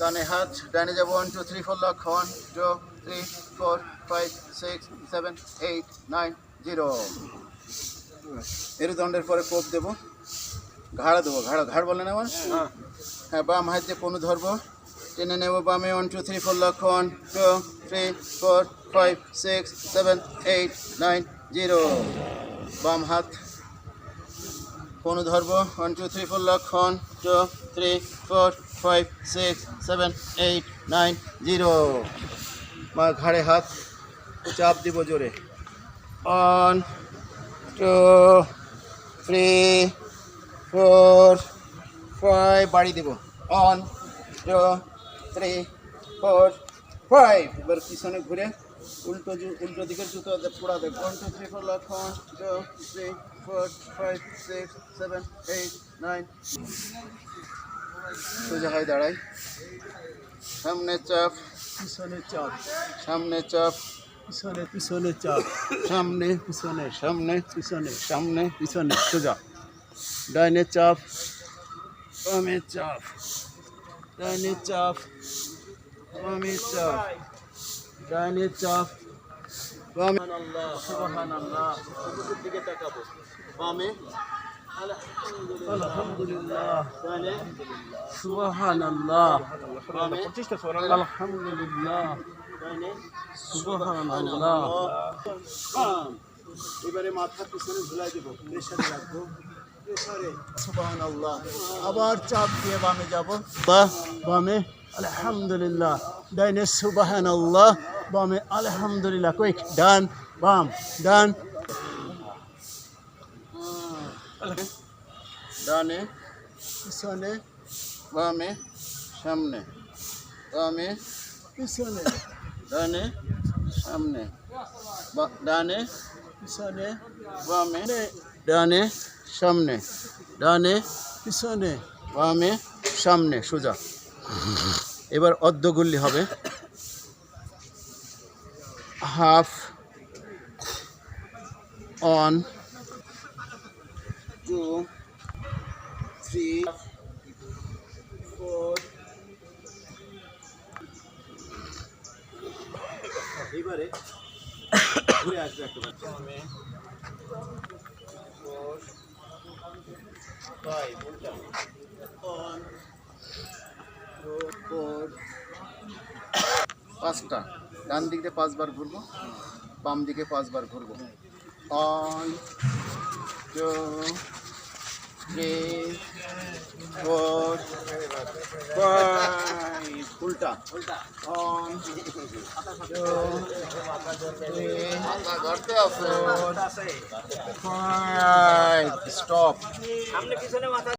ডানে হাত ডানে যাব one two three four lock one two three four five six seven eight nine zero মেরুদণ্ডের পরে কোপ দেবো। ঘাড় দেবো ঘাড় ঘাড় বলে না আমার হ্যাঁ বাম হাত দিয়ে কোনো ধরবো। টেনে নেব বামে one two three four lock one two three four five six seven eight nine zero বাম হাত কোনো ধরবো। One two three four lock one two three four five six seven eight nine zero মা ঘাড়ে হাত, চাপ দিব জোরে। One two three four five বাড়ি দেবো। One two three four five এবার পিছনে ঘুরে উল্টো উল্টো দিকের জুতো পোড়া one two three four lock. One two three four five six seven eight nine সোজা হয় দাঁড়াই। সামনে চাপ। পিছনে চাপ। সামনে চাপ। পিছনে পিছনে চাপ। সামনে। পিছনে। সামনে। পিছনে। সামনে। পিছনে। সোজা। ডাইনে চাপ। বামে চাপ। ডাইনে চাপ। বামে চাপ। ডাইনে চাপ। বামে আল্লাহ সুবহান আল্লাহ দিকে তাকাবো। বামে আলহামদুলিল্লাহ ডাইনে সুবহান আল্লাহ বামে আলহামদুলিল্লাহ এবারে মাথা পিছনে ঝুলাই দেবো প্রেশারে রাখব আবার চাপ দিয়ে বামে যাব বামে আলহামদুলিল্লাহ ডাইনে সুবহান আল্লাহ বামে আলহামদুলিল্লাহ কুইক ডান বাম ডান ডানে পিছনে বামে সামনে বামে পিছনে ডানে সামনে ডানে পিছনে বামে ডানে সামনে ডানে পিছনে বামে সামনে সোজা। এবার অর্ধগুল্লি হবে। Half one two three four এবারে ঘুরে আসবে একটা ফোর ফাইভ উল্টা ফোর পাঁচটা। ডান দিকে পাঁচবার ঘুরবো, বাম দিকে পাঁচবার ঘুরবো। One two three four five উল্টা। On. Two three four five stop. সামনে পিছনে মাথা